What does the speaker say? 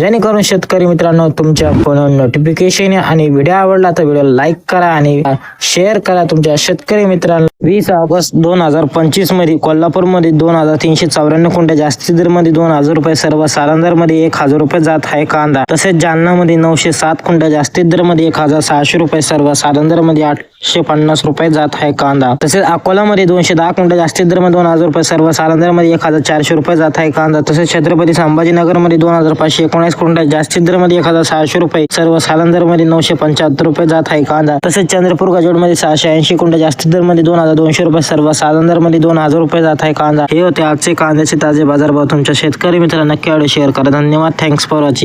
जेणेकरून शेतकरी मित्रांनो तुमच्या फोनवर नोटिफिकेशन आणि व्हिडिओ आवडला तर व्हिडिओ लाईक करा आणि शेअर करा तुमच्या शेतकरी मित्रांना. वीस ऑगस्ट दोन हजार पंचवीसमध्ये कोल्हापूरमध्ये दोन हजार तीनशे चौऱ्याण्णव कुंट्या जास्ती दरमध्ये दोन हजार रुपये सर्वमध्ये एक हजार रुपये जात आहे कांदा. तसेच जालनामध्ये नऊशे सात कुंट्या जास्तीत दरमध्ये एक हजार सहाशे रुपये सर्वमध्ये आठशे पन्नास रुपये जात आहे कांदा. तसेच अकोलामध्ये दोनशे दहा कुंट्या जास्तीत दरमध्ये दोन हजार रुपये सर्वमध्ये एक हजार चारशे रुपये जात आहे कांदा. तसेच छत्रपती संभाजीनगरमध्ये दोन हजार पाचशे एकोणीस कुंट्या जास्तीत दरमध्ये एक हजार सहाशे रुपये सर्वमध्ये नऊशे पंच्याहत्तर रुपये जात आहे कांदा. तसेच चंद्रपूर गजोडमध्ये सहाशे ऐंशी कुंट्या जास्तीत दरमध्ये दोन हजार दोनशे रुपये सर्वमध्ये दोन हजार रुपये जात आहे कांदा. हे होते आजचे कांद्याचे ताजे बाजारभाव तुमच्या शेतकरी मित्रांना. नक्की शेअर करा. धन्यवाद. Thanks for watching